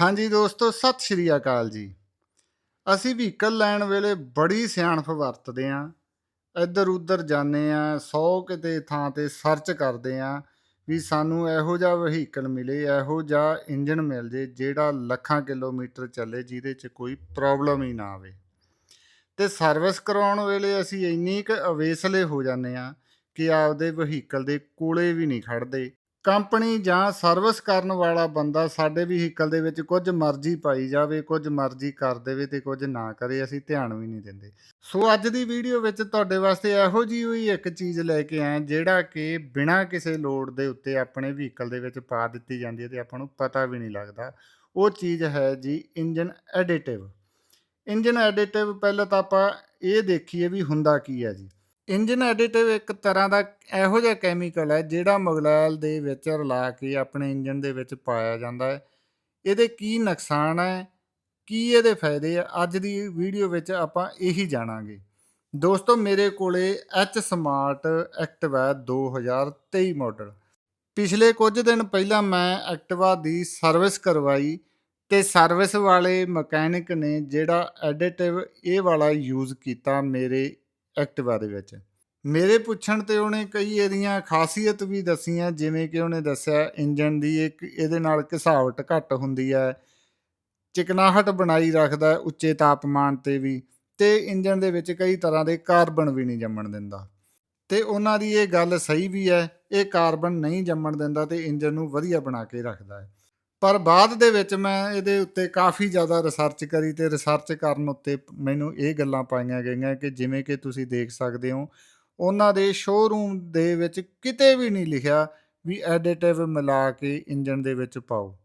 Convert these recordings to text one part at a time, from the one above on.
ਹਾਂਜੀ ਦੋਸਤੋ, ਸਤਿ ਸ਼੍ਰੀ ਅਕਾਲ ਜੀ। ਅਸੀਂ ਵਹੀਕਲ ਲੈਣ ਵੇਲੇ ਬੜੀ ਸਿਆਣਪ ਵਰਤਦੇ ਆਂ। ਇੱਧਰ ਉੱਧਰ ਜਾਂਦੇ ਆਂ 100 ਕਿਤੇ ਥਾਂ ਤੇ ਸਰਚ ਕਰਦੇ ਆਂ ਵੀ ਸਾਨੂੰ ਇਹੋ ਜਿਹਾ ਵਹੀਕਲ ਮਿਲੇ, ਇਹੋ ਜਿਹਾ ਇੰਜਨ ਮਿਲ ਜੇ ਜਿਹੜਾ ਲੱਖਾਂ ਕਿਲੋਮੀਟਰ ਚੱਲੇ ਜਿਹਦੇ 'ਚ ਕੋਈ ਪ੍ਰੋਬਲਮ ਹੀ ਨਾ ਆਵੇ। ਤੇ ਸਰਵਿਸ ਕਰਾਉਣ ਵੇਲੇ ਅਸੀਂ ਇੰਨੀ ਕੁ ਅਵੇਸਲੇ ਹੋ ਜਾਂਦੇ ਆਂ ਕਿ ਆਪਦੇ ਵਹੀਕਲ ਦੇ ਕੋਲੇ ਵੀ ਨਹੀਂ ਖੜਦੇ। ਕੰਪਨੀ ਜਾਂ ਸਰਵਿਸ ਕਰਨ ਵਾਲਾ ਬੰਦਾ ਸਾਡੇ ਵਹੀਕਲ ਦੇ ਵਿੱਚ ਕੁਝ ਮਰਜ਼ੀ ਪਾਈ ਜਾਵੇ, ਕੁਝ ਮਰਜ਼ੀ ਕਰ ਦੇਵੇ ਤੇ ਕੁਝ ਨਾ ਕਰੇ, ਅਸੀਂ ਧਿਆਨ ਵੀ ਨਹੀਂ ਦਿੰਦੇ। ਸੋ ਅੱਜ ਦੀ ਵੀਡੀਓ ਵਿੱਚ ਤੁਹਾਡੇ ਵਾਸਤੇ ਇਹੋ ਜਿਹੀ ਹੋਈ ਇੱਕ ਚੀਜ਼ ਲੈ ਕੇ ਆਏ ਜਿਹੜਾ ਕਿ ਬਿਨਾਂ ਕਿਸੇ ਲੋਡ ਦੇ ਉੱਤੇ ਆਪਣੇ ਵਹੀਕਲ ਦੇ ਵਿੱਚ ਪਾ ਦਿੱਤੀ ਜਾਂਦੀ ਹੈ ਤੇ ਆਪਾਂ ਨੂੰ ਪਤਾ ਵੀ ਨਹੀਂ ਲੱਗਦਾ। ਉਹ ਚੀਜ਼ ਹੈ ਜੀ ਇੰਜਨ ਐਡੀਟਿਵ। ਇੰਜਨ ਐਡੀਟਿਵ ਪਹਿਲਾਂ ਤਾਂ ਆਪਾਂ ਇਹ ਦੇਖੀਏ ਵੀ ਹੁੰਦਾ ਕੀ ਹੈ ਜੀ। ਇੰਜਨ ਐਡੀਟਿਵ ਇੱਕ ਤਰ੍ਹਾਂ ਦਾ ਇਹੋ ਜਿਹਾ ਕੈਮੀਕਲ ਹੈ, ਜਿਹੜਾ ਮੁਗਲੈਲ ਦੇ ਵਿੱਚ ਰਲਾ ਕੇ ਆਪਣੇ ਇੰਜਨ ਦੇ ਵਿੱਚ ਪਾਇਆ ਜਾਂਦਾ ਹੈ। ਇਹਦੇ ਕੀ ਨੁਕਸਾਨ ਹੈ, ਕੀ ਇਹਦੇ ਫਾਇਦੇ ਆ, ਅੱਜ ਦੀ ਵੀਡੀਓ ਵਿੱਚ ਆਪਾਂ ਇਹੀ ਜਾਣਾਂਗੇ। ਦੋਸਤੋ, ਮੇਰੇ ਕੋਲੇ ਐਚ ਸਮਾਰਟ ਐਕਟਿਵਾ 2023 ਮਾਡਲ ਪਿਛਲੇ ਕੁਝ ਦਿਨ ਪਹਿਲਾਂ ਮੈਂ ਐਕਟਿਵਾ ਦੀ ਸਰਵਿਸ ਕਰਵਾਈ ਤੇ ਸਰਵਿਸ ਵਾਲੇ ਮਕੈਨਿਕ ਨੇ ਜਿਹੜਾ ਐਡੀਟਿਵ ਇਹ ਵਾਲਾ ਯੂਜ਼ ਕੀਤਾ ਮੇਰੇ ਐਕਟਿਵਾ ਦੇ ਵਿੱਚ। ਮੇਰੇ ਪੁੱਛਣ ਤੇ ਉਹਨੇ ਕਈ ਇਹਦੀਆਂ ਖਾਸੀਅਤ ਵੀ ਦੱਸੀਆਂ, ਜਿਵੇਂ ਕਿ ਉਹਨੇ ਦੱਸਿਆ ਇੰਜਨ ਦੀ ਇੱਕ, ਇਹਦੇ ਨਾਲ ਘਿਸਾਵਟ ਘੱਟ ਹੁੰਦੀ ਹੈ, ਚਿਕਨਾਹਟ ਬਣਾਈ ਰੱਖਦਾ ਉੱਚੇ ਤਾਪਮਾਨ ਤੇ ਵੀ, ਤੇ ਇੰਜਨ ਦੇ ਵਿੱਚ ਕਈ ਤਰ੍ਹਾਂ ਦੇ ਕਾਰਬਨ ਵੀ ਨਹੀਂ ਜੰਮਣ ਦਿੰਦਾ। ਤੇ ਉਹਨਾਂ ਦੀ ਇਹ ਗੱਲ ਸਹੀ ਵੀ ਹੈ, ਇਹ ਕਾਰਬਨ ਨਹੀਂ ਜੰਮਣ ਦਿੰਦਾ ਤੇ ਇੰਜਨ ਨੂੰ ਵਧੀਆ ਬਣਾ ਕੇ ਰੱਖਦਾ ਹੈ। ਪਰ ਬਾਅਦ ਦੇ ਵਿੱਚ ਮੈਂ ਇਹਦੇ ਉੱਤੇ ਕਾਫੀ ਜ਼ਿਆਦਾ ਰਿਸਰਚ ਕਰੀ ਤੇ ਰਿਸਰਚ ਕਰਨ ਉੱਤੇ ਮੈਨੂੰ ਇਹ ਗੱਲਾਂ ਪਾਈਆਂ ਗਈਆਂ ਕਿ ਜਿਵੇਂ ਕਿ ਤੁਸੀਂ ਦੇਖ ਸਕਦੇ ਹੋ, ਉਹਨਾਂ ਦੇ ਸ਼ੋਰੂਮ ਦੇ ਵਿੱਚ ਕਿਤੇ ਵੀ ਨਹੀਂ ਲਿਖਿਆ ਵੀ ਐਡੀਟਿਵ ਮਿਲਾ ਕੇ ਇੰਜਨ ਦੇ ਵਿੱਚ ਪਾਓ।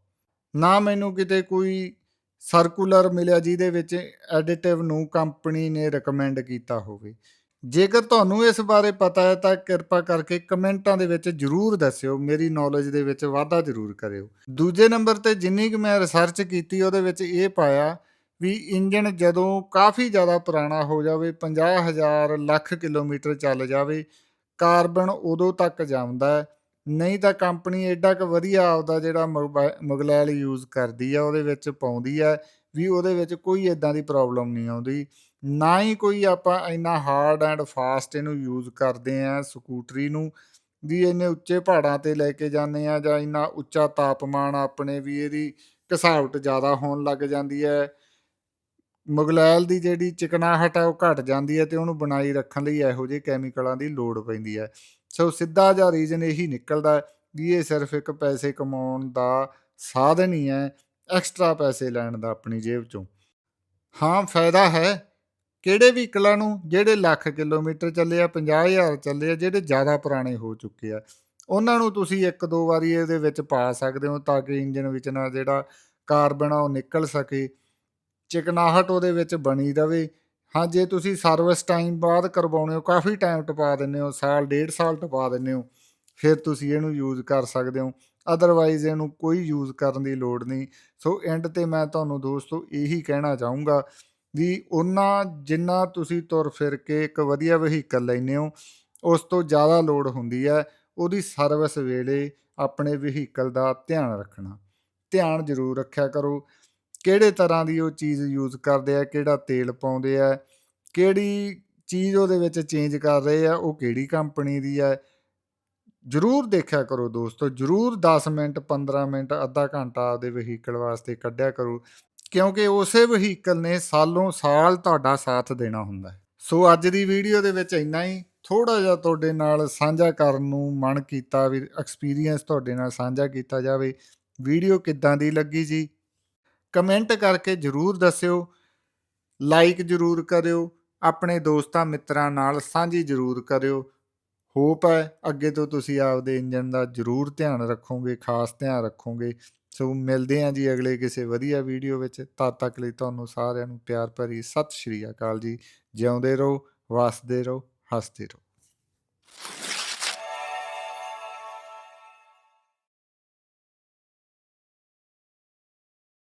ਨਾ ਮੈਨੂੰ ਕਿਤੇ ਕੋਈ ਸਰਕੂਲਰ ਮਿਲਿਆ ਜਿਹਦੇ ਵਿੱਚ ਐਡੀਟਿਵ ਨੂੰ ਕੰਪਨੀ ਨੇ ਰეკਮੈਂਡ ਕੀਤਾ ਹੋਵੇ। ਜੇਕਰ ਤੁਹਾਨੂੰ ਇਸ ਬਾਰੇ ਪਤਾ ਹੈ ਤਾਂ ਕਿਰਪਾ ਕਰਕੇ ਕਮੈਂਟਾਂ ਦੇ ਵਿੱਚ ਜਰੂਰ ਦੱਸਿਓ, ਮੇਰੀ ਨੌਲੇਜ ਦੇ ਵਿੱਚ ਵਾਧਾ ਜਰੂਰ ਕਰਿਓ। ਦੂਜੇ ਨੰਬਰ ਤੇ ਜਿੰਨੀ ਕਿ ਮੈਂ ਰਿਸਰਚ ਕੀਤੀ, ਉਹਦੇ ਵਿੱਚ ਇਹ ਪਾਇਆ ਵੀ ਇੰਜਨ ਜਦੋਂ ਕਾਫੀ ਜ਼ਿਆਦਾ ਪੁਰਾਣਾ ਹੋ ਜਾਵੇ 50000 ਲੱਖ ਕਿਲੋਮੀਟਰ ਚੱਲ ਜਾਵੇ, ਕਾਰਬਨ ਉਦੋਂ ਤੱਕ ਜਾਂਦਾ ਹੈ। ਨਹੀਂ ਤਾਂ ਕੰਪਨੀ ਐਡਾ ਕੁ ਵਧੀਆ ਆਪਦਾ ਜਿਹੜਾ ਮੁਗਲੈਲ ਯੂਜ਼ ਕਰਦੀ ਆ ਉਹਦੇ ਵਿੱਚ ਪਾਉਂਦੀ ਆ ਵੀ ਉਹਦੇ ਵਿੱਚ ਕੋਈ ਇਦਾਂ ਦੀ ਪ੍ਰੋਬਲਮ ਨਹੀਂ ਆਉਂਦੀ। ਨਾ ਹੀ ਕੋਈ ਆਪਾਂ ਇੰਨਾ ਹਾਰਡ ਐਂਡ ਫਾਸਟ ਇਹਨੂੰ ਯੂਜ਼ ਕਰਦੇ ਆ ਸਕੂਟਰੀ ਨੂੰ, ਵੀ ਇੰਨੇ ਉੱਚੇ ਪਹਾੜਾਂ ਤੇ ਲੈ ਕੇ ਜਾਂਦੇ ਆ ਜਾਂ ਇੰਨਾ ਉੱਚਾ ਤਾਪਮਾਨ ਆਪਣੇ ਵੀ ਇਹਦੀ ਘਸਾਵਟ ਜ਼ਿਆਦਾ ਹੋਣ ਲੱਗ ਜਾਂਦੀ ਹੈ। ਮੁਗਲੈਲ ਦੀ ਜਿਹੜੀ ਚਿਕਨਾਹਟ ਹੈ ਉਹ ਘਟ ਜਾਂਦੀ ਹੈ ਤੇ ਉਹਨੂੰ ਬਣਾਈ ਰੱਖਣ ਲਈ ਇਹੋ ਜਿਹੇ ਕੈਮੀਕਲਾਂ ਦੀ ਲੋੜ ਪੈਂਦੀ ਹੈ। ਸੋ ਸਿੱਧਾ ਜਿਹਾ ਰੀਜ਼ਨ ਇਹੀ ਨਿਕਲਦਾ ਵੀ ਇਹ ਸਿਰਫ ਇੱਕ ਪੈਸੇ ਕਮਾਉਣ ਦਾ ਸਾਧਨ ਹੀ ਹੈ। ਐਕਸਟਰਾ ਪੈਸੇ ਲੈਣ ਦਾ ਆਪਣੀ ਜੇਬ ਚੋਂ। ਹਾਂ, ਫਾਇਦਾ ਹੈ। ਕਿਹੜੇ ਵਹੀਕਲਾਂ ਨੂੰ? ਜਿਹੜੇ ਲੱਖ ਕਿਲੋਮੀਟਰ ਚੱਲੇ ਆ 50000 ਚੱਲੇ ਆ, ਜਿਹੜੇ ਜ਼ਿਆਦਾ ਪੁਰਾਣੇ ਹੋ ਚੁੱਕੇ ਆ। ਉਹਨਾਂ ਨੂੰ ਤੁਸੀਂ ਇੱਕ ਦੋ ਵਾਰੀ ਇਹਦੇ ਵਿੱਚ ਪਾ ਸਕਦੇ ਹੋ ਤਾਂ ਕਿ ਇੰਜਨ ਵਿੱਚ ਨਾ ਜਿਹੜਾ ਕਾਰਬਨ ਆ ਉਹ ਨਿਕਲ ਸਕੇ। ਚਿਕਨਾਹਟ ਉਹਦੇ ਵਿੱਚ ਬਣੀ ਰਵੇ। ਹਾਂ, ਜੇ ਤੁਸੀਂ ਸਰਵਿਸ ਟਾਈਮ ਬਾਅਦ ਕਰਵਾਉਣੇ ਹੋ, ਕਾਫੀ ਟਾਈਮ ਟਪਾ ਦਿੰਦੇ ਹੋ, ਸਾਲ, ਡੇਢ ਸਾਲ ਟਪਾ ਦਿੰਦੇ ਹੋ। ਫਿਰ ਤੁਸੀਂ ਇਹਨੂੰ ਯੂਜ਼ ਕਰ ਸਕਦੇ ਹੋ। ਅਦਰਵਾਈਜ਼ ਇਹਨੂੰ ਕੋਈ ਯੂਜ਼ ਕਰਨ ਦੀ ਲੋੜ ਨਹੀਂ। ਸੋ ਐਂਡ ਤੇ ਮੈਂ ਤੁਹਾਨੂੰ ਦੋਸਤੋ ਇਹੀ ਕਹਿਣਾ ਚਾਹੂੰਗਾ ਵੀ ਉਹਨਾਂ ਜਿੰਨਾ ਤੁਸੀਂ ਤੁਰ ਫਿਰ ਕੇ ਇੱਕ ਵਧੀਆ ਵਹੀਕਲ ਲੈਨੇ ਹੋ, ਉਸ ਤੋਂ ਜ਼ਿਆਦਾ ਲੋਡ ਹੁੰਦੀ ਹੈ ਉਹਦੀ ਸਰਵਿਸ ਵੇਲੇ ਆਪਣੇ ਵਹੀਕਲ ਦਾ ਧਿਆਨ ਰੱਖਣਾ। ਧਿਆਨ ਜ਼ਰੂਰ ਰੱਖਿਆ ਕਰੋ ਕਿਹੜੇ ਤਰ੍ਹਾਂ ਦੀ ਉਹ ਚੀਜ਼ ਯੂਜ਼ ਕਰਦੇ ਆ, ਕਿਹੜਾ ਤੇਲ ਪਾਉਂਦੇ ਆ, ਕਿਹੜੀ ਚੀਜ਼ ਉਹਦੇ ਵਿੱਚ ਚੇਂਜ ਕਰ ਰਹੇ ਆ, ਉਹ ਕਿਹੜੀ ਕੰਪਨੀ ਦੀ ਆ ਜਰੂਰ ਦੇਖਿਆ ਕਰੋ ਦੋਸਤੋ, ਜਰੂਰ 10 ਮਿੰਟ 15 ਮਿੰਟ, ਅੱਧਾ ਘੰਟਾ ਆਪਦੇ ਵਹੀਕਲ ਵਾਸਤੇ ਕੱਢਿਆ ਕਰੋ, ਕਿਉਂਕਿ ਉਸੇ ਵਹੀਕਲ ਨੇ ਸਾਲੋਂ ਸਾਲ ਤੁਹਾਡਾ ਸਾਥ ਦੇਣਾ ਹੁੰਦਾ ਹੈ। ਸੋ ਅੱਜ ਦੀ ਵੀਡੀਓ ਦੇ ਵਿੱਚ ਇੰਨਾ ਹੀ। ਥੋੜਾ ਜਿਹਾ ਤੁਹਾਡੇ ਨਾਲ ਸਾਂਝਾ ਕਰਨ ਨੂੰ ਮਨ ਕੀਤਾ ਵੀ ਐਕਸਪੀਰੀਅੰਸ ਤੁਹਾਡੇ ਨਾਲ ਸਾਂਝਾ ਕੀਤਾ ਜਾਵੇ। ਵੀਡੀਓ ਕਿੱਦਾਂ ਦੀ ਲੱਗੀ ਜੀ? ਕਮੈਂਟ ਕਰਕੇ ਜਰੂਰ ਦੱਸਿਓ। ਲਾਈਕ ਜਰੂਰ ਕਰਿਓ। ਆਪਣੇ ਦੋਸਤਾਂ ਮਿੱਤਰਾਂ ਨਾਲ ਸਾਂਝੀ ਜਰੂਰ ਕਰਿਓ। ਹੋਪ ਹੈ, ਅੱਗੇ ਤੋਂ ਤੁਸੀਂ ਆਪਦੇ ਇੰਜਨ ਦਾ ਜਰੂਰ ਧਿਆਨ ਰੱਖੋਗੇ, ਖਾਸ ਧਿਆਨ ਰੱਖੋਗੇ। ਸੋ ਮਿਲਦੇ ਆਂ ਜੀ ਅਗਲੇ ਕਿਸੇ ਵਧੀਆ ਵੀਡੀਓ ਵਿੱਚ। ਤਦ ਤੱਕ ਲਈ ਤੁਹਾਨੂੰ ਸਾਰਿਆਂ ਨੂੰ ਪਿਆਰ ਭਰੀ ਸਤਿ ਸ਼੍ਰੀ ਅਕਾਲ ਜੀ। ਜਿਉਂਦੇ ਰਹੋ, ਵਸਦੇ ਰਹੋ, ਹੱਸਦੇ ਰਹੋ।